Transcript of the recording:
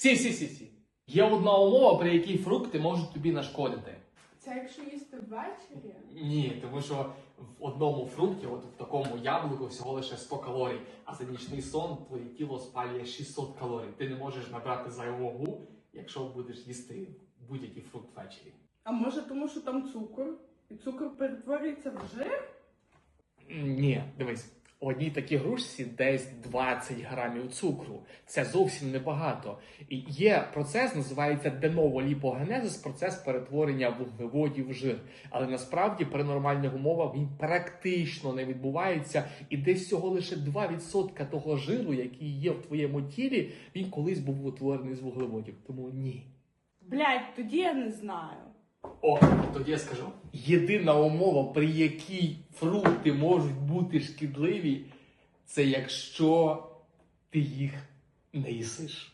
Сі, сі, сі, сі. Є одна умова, при якій фрукти можуть тобі нашкодити. Це якщо їсти ввечері? Ні, тому що в одному фрукті, от в такому яблуку, всього лише 100 калорій, а за нічний сон твоє тіло спалює 600 калорій. Ти не можеш набрати зайву вагу, якщо будеш їсти будь-який фрукт ввечері. А може тому, що там цукор? І цукор перетворюється в жир? Ні, дивись, у одній такій грушці десь 20 грамів цукру. Це зовсім небагато. І є процес, називається деново ліпогенезис, процес перетворення вуглеводів в жир. Але насправді при нормальних умовах він практично не відбувається, і десь всього лише 2% того жиру, який є в твоєму тілі, він колись був утворений з вуглеводів. Тому ні. Блять, тоді я не знаю. О, тоді я скажу. Єдина умова, при якій фрукти можуть бути шкідливі, це якщо ти їх не їсиш.